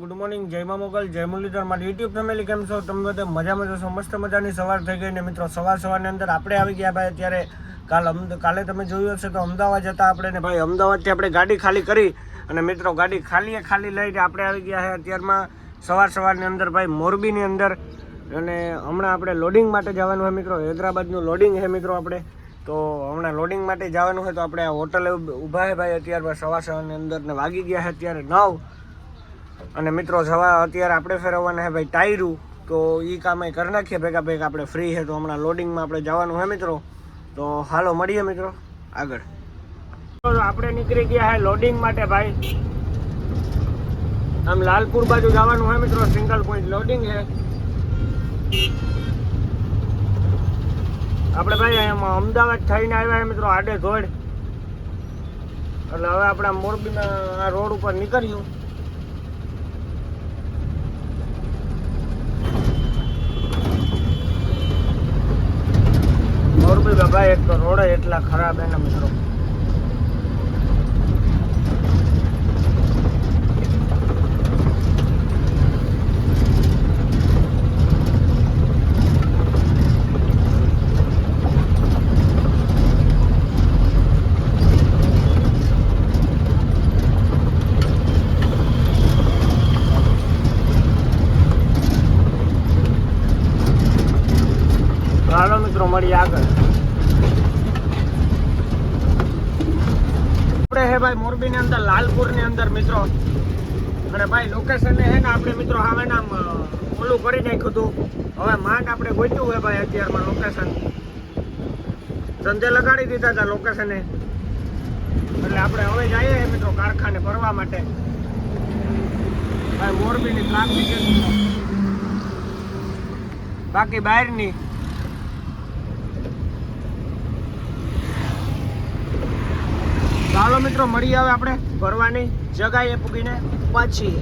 Good morning જય મા મોગલ, જય મુરલીધર મારી યુટ્યુબ ફેમિલી કેમ છો? તમે બધા મજામાં જશો મસ્ત મજાની સવાર થઈ ગઈ ને મિત્રો, સવાર સવારની અંદર આપણે આવી ગયા ભાઈ અત્યારે. કાલ કાલે તમે જોયું હશે તો અમદાવાદ જતા આપણે ને ભાઈ અમદાવાદથી આપણે ગાડી ખાલી કરી અને મિત્રો ગાડી ખાલીએ ખાલી લઈને આપણે આવી ગયા છે અત્યારમાં. સવાર સવારની અંદર ભાઈ મોરબીની અંદર અને હમણાં આપણે લોડિંગ માટે જવાનું છે મિત્રો, હૈદરાબાદનું લોડિંગ છે મિત્રો આપણે. તો હમણાં લોડિંગ માટે જવાનું હોય તો આપણે હોટલે ઊભા છે ભાઈ અત્યારમાં સવાર સવારની અંદર ને વાગી ગયા છે અત્યારે નવ. અને મિત્રો, જવા અત્યારે આપણે ફેરવવાના છે ભાઈ ટાયરું. તો એ કામ કરી નાખીએ ભેગા ભેગા. આપણે ફ્રી છે તો હમણાં લોડિંગમાં આપણે જવાનું હે મિત્રો. તો હાલો, મળીએ મિત્રો. આગળ. આપણે નીકળી ગયા હે લોડિંગ માટે ભાઈ. આમ લાલપુર બાજુ જવાનું હોય મિત્રો સિંગલ પોઈન્ટ લોડિંગ છે. આપણે ભાઈ એમાં અમદાવાદ થઈને આવ્યા મિત્રો આડે ધોડ એટલે હવે આપણે મોરબીના આ રોડ ઉપર નીકળ્યું. બાબા એક તો રોડ એટલા ખરાબ એના મિત્રો હાલો મિત્રો મળીએ આગળ આપણે હે ભાઈ મોરબીની અંદર લાલપુરની અંદર મિત્રો. અને ભાઈ લોકેશન હે ને આપણે મિત્રો હવે અ, ઓલું કરી નાખ્યું હતું. હવે માંડ આપણે ગોત્યું હોય ભાઈ અત્યારમાં લોકેશન ધંધે લગાડી દીધા હતા લોકેશને એટલે આપણે હવે જઈએ મિત્રો કારખાને ભરવા માટે. ભાઈ મોરબીની ટ્રાફિક બાકી બહારની. ચાલો મિત્રો મળી આવે આપણે ભરવાની જગાએ પૂગીને પાછી.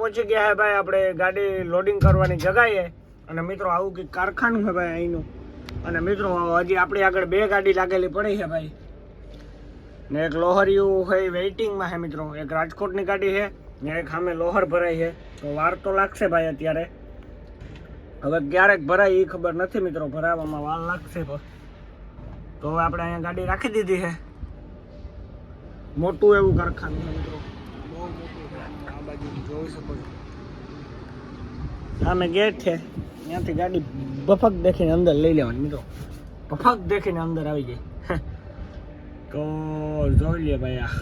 પહોંચી ગયા હે ભાઈ આપણે ગાડી લોડિંગ કરવાની જગાએ અને મિત્રો, આવું કંઈક કારખાનું છે ભાઈ અહીંનું. અને મિત્રો, હજી આપણી આગળ બે ગાડી લાગેલી પડી છે ભાઈ. ને એક લોહરિયું હોય વેઇટિંગમાં છે મિત્રો. એક રાજકોટની ગાડી છે ને એક સામે લોહર ભરાઈ છે તો વાર તો લાગશે ભાઈ અત્યારે. હવે ક્યારેક ભરાય એ ખબર નથી મિત્રો, ભરાવામાં વાર લાગશે પણ. તો હવે આપણે અહીંયા ગાડી રાખી દીધી છે. મોટું એવું કારખાનું મિત્રો. બહુ મોટું આ બાજુ જોઈ શકો છો. સામે ગેટ છે. ત્યાંથી ગાડી બફક દેખીને અંદર લઈ લેવાની મિત્રો. બફક દેખીને અંદર આવી જાય તો જોઈ લે ભાઈ આ.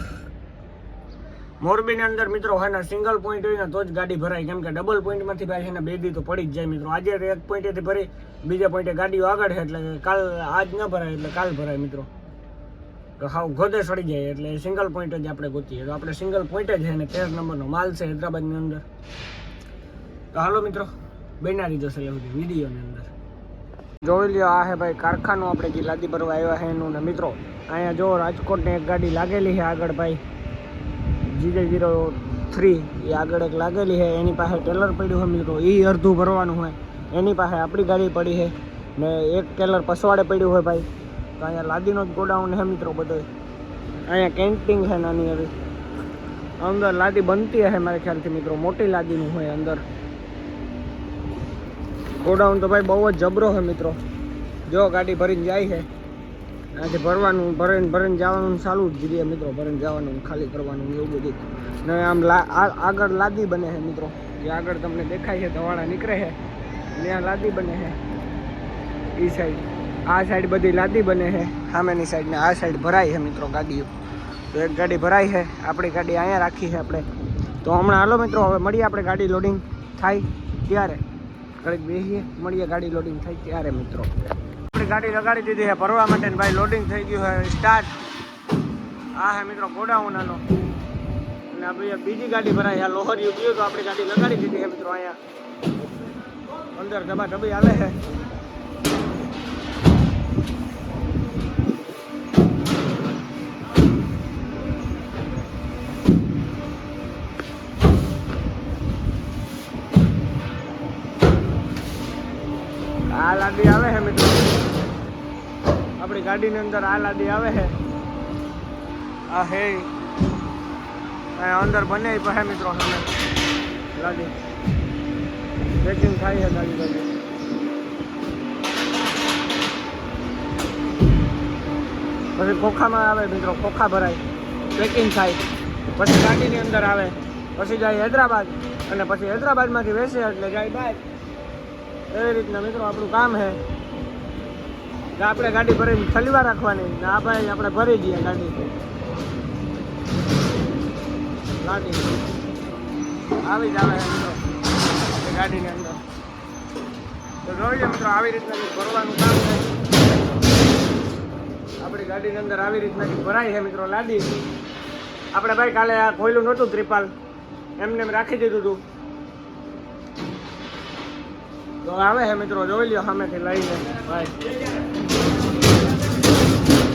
મોરબીની અંદર મિત્રો હોય ને સિંગલ પોઈન્ટ હોય ને તો જ ગાડી ભરાય. કેમ કે ડબલ પોઈન્ટમાંથી ભાઈ છે ને બે દી તો પડી જ જાય મિત્રો. આજે એક પોઈન્ટેથી ભરી, બીજા પોઈન્ટે ગાડીઓ આગળ છે એટલે કાલ, આજ ન ભરાય એટલે કાલ ભરાય મિત્રો. તો હાવ ગોદે સડી જાય એટલે સિંગલ પોઈન્ટ જ આપણે ગોતીએ. તો આપણે સિંગલ પોઈન્ટ જ છે ને તેર નંબરનો માલ છે હૈદરાબાદની અંદર. તો હાલો મિત્રો બનાવી જશે એવું વિડીયોની અંદર. જોઈ લ્યો, આ હે ભાઈ કારખાનું આપણે જે લાદી ભરવા આવ્યા છે એનું ને મિત્રો, અહીંયા જો રાજકોટની એક ગાડી લાગેલી છે આગળ ભાઈ. જીજે જીરો થ્રી, એ આગળ એક લાગેલી છે, એની પાસે ટેલર પડ્યું હોય મિત્રો એ અડધું ભરવાનું હોય. એની પાસે આપણી ગાડી પડી છે ને એક ટેલર પસવાડે પડ્યું હોય ભાઈ. તો અહીંયા લાદીનો જ ગોડાઉન છે મિત્રો બધો. અહીંયા કેન્ટીન છે નાની એવી. અંદર લાદી બનતી હશે મારા ખ્યાલથી મિત્રો, મોટી લાદીનું હોય અંદર. ગોડાઉન તો ભાઈ બહુ જ જબરો છે મિત્રો. જો ગાડી ભરીને જાય છે. આજે ભરવાનું, ભરીને ભરીને જવાનું ચાલુ જ જોઈએ મિત્રો. ભરીને જવાનું, ખાલી કરવાનું એવું બધું ને આમ આગળ લાદી બને છે મિત્રો. જે આગળ તમને દેખાય છે, ધવાડા નીકળે છે, ત્યાં લાદી બને છે. એ સાઈડ આ સાઈડ બધી લાદી બને છે. સામેની સાઈડ ને આ સાઈડ ભરાય છે મિત્રો ગાડીઓ. તો એક ગાડી ભરાય છે, આપણી ગાડી અહીંયા રાખી છે આપણે. તો હમણાં હાલો મિત્રો, હવે મળીએ આપણે ગાડી લોડિંગ થાય ત્યારે. ઘડીક બેસીએ, મળીએ ગાડી લોડિંગ થાય ત્યારે મિત્રો. આપણી ગાડી લગાડી દીધી છે. ભરવા માટે ભાઈ લોડિંગ થઈ ગયું છે. સ્ટાર્ટ આ હે મિત્રો ગોડાઉન આનો. અને આપણે બીજી ગાડી ભરાય આ લોહરિયું ગયું તો આપણી ગાડી લગાડી દીધી છે મિત્રો અહીંયા. અંદર ડબ્બા ડબ્બી આવે છે. ગાડીની અંદર આ લાદી આવે છે. આ હે. અહીંયા અંદર બને પહે મિત્રો સામે લાગી પેકિંગ થાય છે ગાડી ગાડી પછી ખોખામાં આવે મિત્રો, ખોખા ભરાય. પેકિંગ થાય. પછી ગાડીની અંદર આવે. પછી જાય હૈદરાબાદ. અને પછી હૈદરાબાદમાંથી વેચે એટલે જાય બહાર એવી રીતના મિત્રો આપણું કામ છે. કે આપણે ગાડી ભરીને ખલીવા રાખવાની. ને આ ભાઈ આપણે ભરી દઈએ ગાડી. ગાડી. આવી જ આવે ગાડીની અંદર. તો જોઈ લો મિત્રો, આવી રીતના ભરવાનું કામ થાય આપણી ગાડીની અંદર આવી રીતના ભરાય છે મિત્રો, લાદી. આપણે ભાઈ કાલે આ ખોયલું નહોતું ત્રિપાલ. એમને એમ રાખી દીધું હતું તો આવે છે મિત્રો, જોઈ લ્યો સામેથી લઈને. ભાઈ.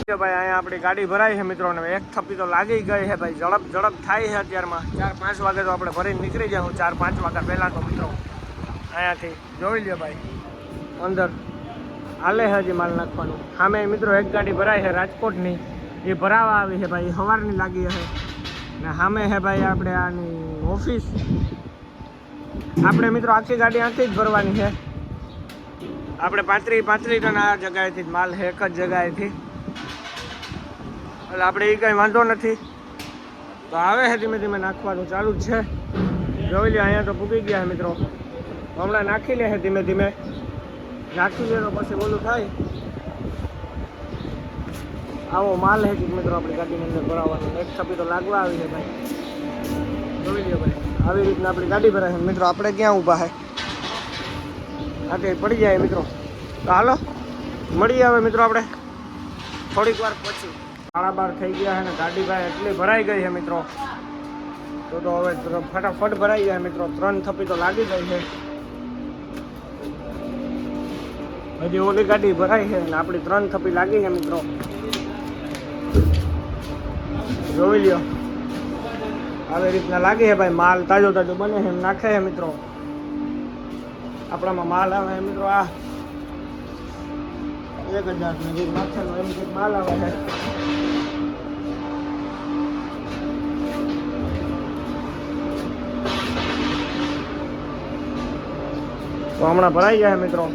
ભાઈ, અહીંયા આપણી ગાડી ભરાઈ છે મિત્રો ને એક થપ્પી તો લાગી ગઈ છે ભાઈ. ઝડપ ઝડપ થાય છે અત્યારમાં. ચાર, પાંચ વાગે તો આપણે ભરીને નીકળી જાઉં. ચાર, પાંચ વાગ્યા પહેલાં તો મિત્રો, અહીંયાથી જોઈ લ્યો ભાઈ. અંદર હાલે છે હજી માલ નાખવાનું. સામે મિત્રો એક ગાડી ભરાય છે રાજકોટની. એ ભરાવા આવી છે ભાઈ. સવારની લાગી છે. ને સામે છે ભાઈ આપણે આની ઓફિસ. આપણે મિત્રો આખી ગાડી આથી જ ભરવાની છે. આપણે પાંત્રી પાંત્રી ટન આ જગાએથી જ માલ છે, એક જ જગાએથી. એટલે આપણે એ કંઈ વાંધો નથી. તો આવે છે ધીમે ધીમે નાખવાનું ચાલુ જ છે. જોઈ લે, અહીંયા તો પૂકી ગયા મિત્રો. હમણાં નાખી લે છે ધીમે ધીમે. નાખી લે તો પછી બોલું થાય. આવો માલ છે મિત્રો, આપણી ગાડીની અંદર ભરાવવાનો એક છપી તો લાગવા આવી છે ભાઈ. જોઈ લે ભાઈ, આવી રીતના આપણી ગાડી ભરાય મિત્રો, આપણે ક્યાં ઊભા છે આગળ પડી જાય મિત્રો. તો હાલો, મળીએ હવે મિત્રો આપણે. થોડીક વાર પછી. સાડા થઈ ગયા છે ને ગાડી ભાઈ એટલી ભરાઈ ગઈ છે મિત્રો. તો તો હવે ફટાફટ ભરાઈ જાય મિત્રો. ત્રણ થપી તો લાગી ગઈ છે. હજી ઓલી ગાડી ભરાઈ છે ને આપણી ત્રણ થપી લાગી છે મિત્રો. જોઈ લ્યો. આવી રીતના લાગે છે ભાઈ માલ તાજો તાજો બને એમ નાખે છે મિત્રો. આપણામાં માલ આવે મિત્રો આ. એક હજાર ને જે નાખેલો એમ કંઈક માલ આવે તો હમણાં ભરાઈ જાય મિત્રો.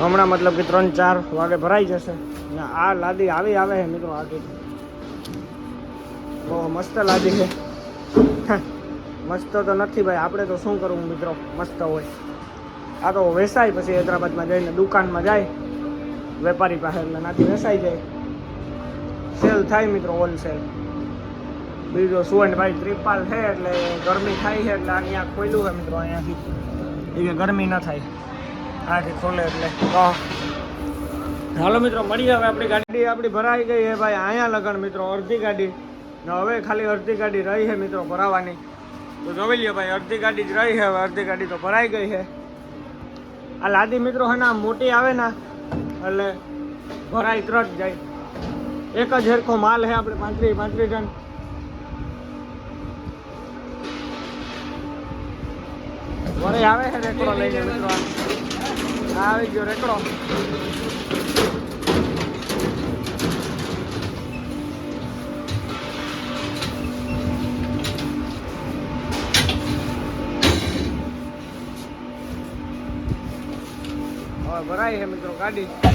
હમણાં મતલબ કે ત્રણ ચાર વાગે ભરાઈ જશે. આ લાદી આવી આવે છે મિત્રો આગળ બહુ મસ્ત લાદી છે. મસ્ત તો નથી ભાઈ. આપણે તો શું કરવું મિત્રો? મસ્ત હોય. આ તો વેસાય પછી હૈદરાબાદમાં જઈને દુકાનમાં જાય. વેપારી પાસે એટલે નાથી વેસાઈ જાય. સેલ થાય મિત્રો હોલસેલ બીજો સુવર્ણભાઈ ત્રિપાલ છે એટલે ગરમી થાય છે એટલે અહીંયા ખોલ્યું છે મિત્રો અહીંયાથી. એ ગરમી ન થાય. આથી ખોલે એટલે. હાલો મિત્રો, મળીએ હવે આપણી ગાડી. આપણી ભરાઈ ગઈ છે ભાઈ. અહીંયા લગન મિત્રો, અડધી ગાડી. ને હવે ખાલી અડધી ગાડી રહી છે મિત્રો ભરાવાની. તો જોઈ લ્યો ભાઈ, અડધી ગાડી જ રહી છે. હવે અડધી ગાડી તો ભરાઈ ગઈ છે. આ લાદી મિત્રો હે ને મોટી આવે ને એટલે ભરાય તરત જાય. એક જ હેરખો માલ હે આપણે પાંત્રીસ પાંત્રીસ ટન વરે આવે રેકડો લઈને મિત્રો. આવી ગયો રેકડો. ભરાય છે મિત્રો ગાડી.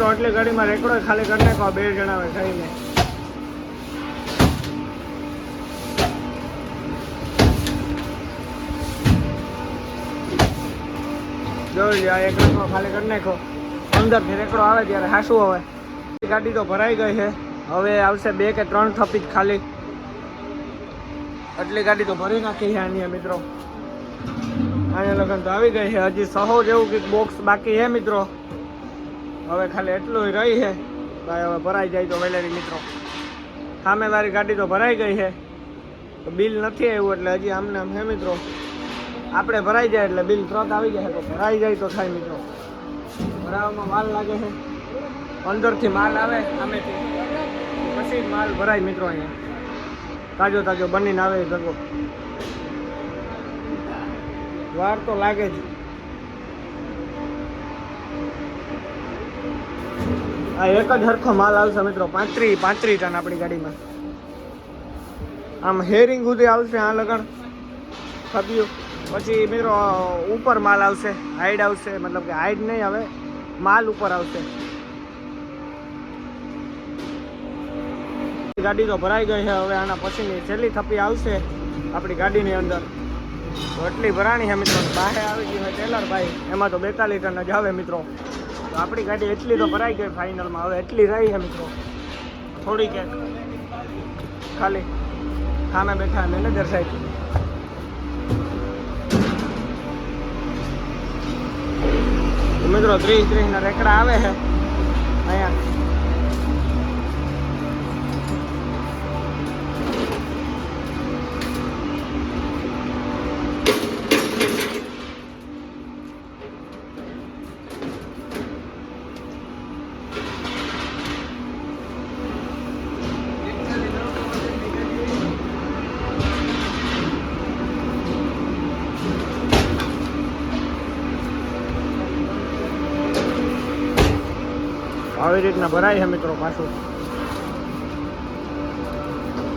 મિત્રો, આટલી ગાડીમાં રેકડો ખાલી કરી નાખો બે જણા આવે ખાઈને. જોઈ આ એક રેકડો ખાલી કરી નાખો. અંદરથી રેકડો આવે ત્યારે હાસું હવે. ગાડી તો ભરાઈ ગઈ છે. હવે આવશે બે કે ત્રણ થપી ખાલી. આટલી ગાડી તો ભરી નાખી છે આની મિત્રો. આને લગન તો આવી ગઈ છે. હજી સહો જેવું કંઈક બોક્સ બાકી છે મિત્રો. હવે ખાલી એટલું રહી છે. ભાઈ, હવે ભરાઈ જાય તો વેલેરી મિત્રો. સામે મારી ગાડી તો ભરાઈ ગઈ છે. તો બિલ નથી આવ્યું એટલે હજી આમને આમ છે મિત્રો. આપણે ભરાઈ જાય એટલે બિલ ત્રત આવી જાય તો ભરાઈ જાય તો થાય મિત્રો. ભરાવામાં માલ લાગે છે. અંદરથી માલ આવે, સામેથી. પછી માલ ભરાય મિત્રો અહીંયા. તાજો તાજો બનીને આવે ભેગો વાર તો લાગે જ. આ એક જ હરખો માલ આવશે મિત્રો, પાંત્રી પાંત્રી ટન આપણી ગાડીમાં. આમ હેરિંગ સુધી આવશે આ લગણ. ખપ્યું પછી મિત્રો, ઉપર માલ આવશે હાઈડ આવશે, મતલબ કે હાઈડ નહીં આવે માલ ઉપર આવશે. ગાડી તો ભરાઈ ગઈ છે, હવે આના પછીની છેલ્લી થપ્પી આવશે આપણી ગાડીની અંદર. તો એટલી ભરાણી છે મિત્રો બહાર આવી ગઈ હોય ટેલર ભાઈ. એમાં તો બેતાલીસ ટન જ આવે મિત્રો. તો આપણી ગાડી એટલી તો ભરાઈ ગઈ ફાઇનલમાં. હવે એટલી રહી છે મિત્રો. થોડીક એક ખાલી ખાના બેઠા મેનેજર સાહેબ મિત્રો, ત્રીસ ત્રીસ ના રેકડા આવે છે. અહીંયા. આવી રીતના ભરાય છે મિત્રો પાછું.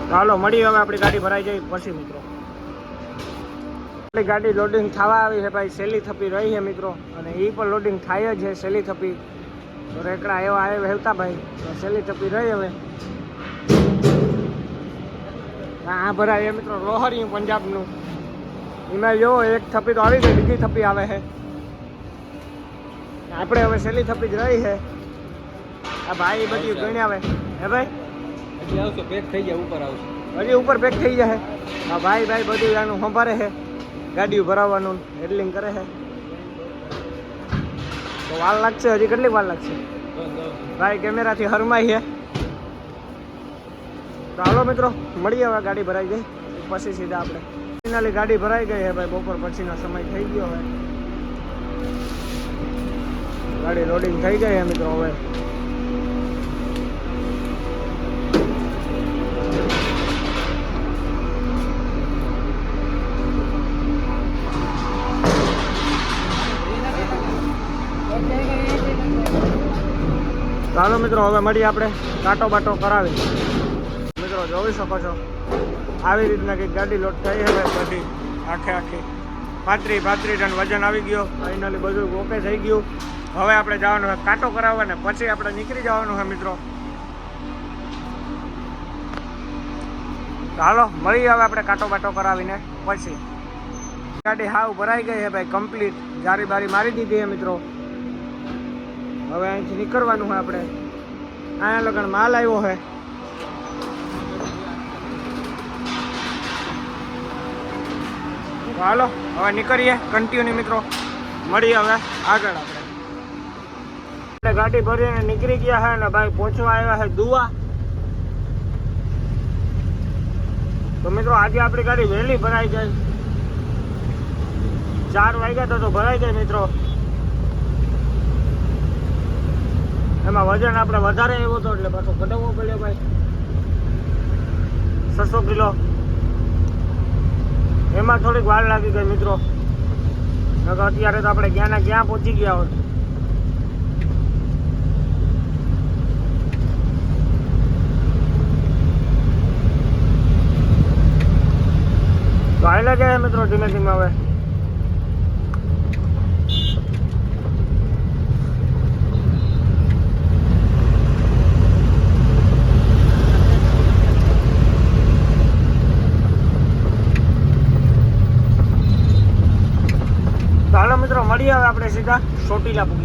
ચાલો, મળીએ હવે આપણી ગાડી ભરાઈ જાય પછી મિત્રો. આપણી ગાડી લોડિંગ થવા આવી છે ભાઈ, સેલી થપી રહી છે મિત્રો. અને એ પણ લોડિંગ થાય જ છે, સેલી થપી. તો રેકડા એવા આવે હેવતા ભાઈ સેલી થપી રહી હવે. આ ભરાય મિત્રો રોહરિયું પંજાબનું. એમાં જો એક થપી તો આવી ગઈ, બીજી થપી આવે છે. આપણે હવે સેલી થપી જ રહી છે. આ ભાઈ બધી ગણી આવે હે ભાઈ? હજી આવશે પેક થઈ જાય ઉપર આવશે. હજી ઉપર પેક થઈ જશે આ ભાઈ ભાઈ બધું આનું સંભાળે છે. ગાડીઓ ભરાવવાનું હેડલિંગ કરે છે. તો વાર લાગશે? હજી કેટલી વાર લાગશે? ભાઈ કેમેરાથી હરમાઈ છે. તો હાલો મિત્રો મળીએ હવે ગાડી ભરાઈ ગઈ. પછી સીધા આપણે. ફાઇનલી ગાડી ભરાઈ ગઈ છે ભાઈ બપોર પછીનો સમય થઈ ગયો હવે. ગાડી લોડિંગ થઈ ગઈ છે મિત્રો હવે. ચાલો મિત્રો, હવે મળીએ આપણે કાંટો બાટો કરાવી. મિત્રો, જોઈ શકો છો, આવી રીતના કંઈક ગાડી લોટ થઈ હવે બધી. આખે આખી. પાંત્રી પાંત્રી ટન વજન આવી ગયો. ફાઇનલી બધું ઓકે થઈ ગયું. હવે આપણે જવાનું હોય કાંટો કરાવવા ને પછી આપણે નીકળી જવાનું છે, મિત્રો. હાલો, મળીએ હવે આપણે કાંટો બાટો કરાવીને પછી. ગાડી હાવ ભરાઈ ગઈ છે ભાઈ કમ્પ્લીટ જારી બારી મારી દીધી છે, મિત્રો. હવે અહીંથી નીકળવાનું છે આપણે. અહીંયા લગન માલ આવ્યો છે હાલો, હવે નીકળીએ. કન્ટિન્યુ મિત્રો. મળીએ હવે આગળ આપણે. ગાડી ભરીને નીકળી ગયા છે ને ભાઈ પહોંચવા આવ્યા છે દુવા. તો મિત્રો, આજે આપણી ગાડી વહેલી ભરાઈ જાય. ચાર વાગ્યા તો ભરાઈ જાય મિત્રો. એમાં વજન આપણે વધારે આવ્યો હતો એટલે પાછો ઘટાડવો પડ્યો ભાઈ. છસો કિલો. એમાં થોડીક વાર લાગી ગઈ મિત્રો. અત્યારે તો આપણે ક્યાં ના ક્યાં પહોંચી ગયા હોત તો આવેલા જાય મિત્રો ધીમે ધીમે તો હવે. આપણે સીધા ચોટીલા પૂગી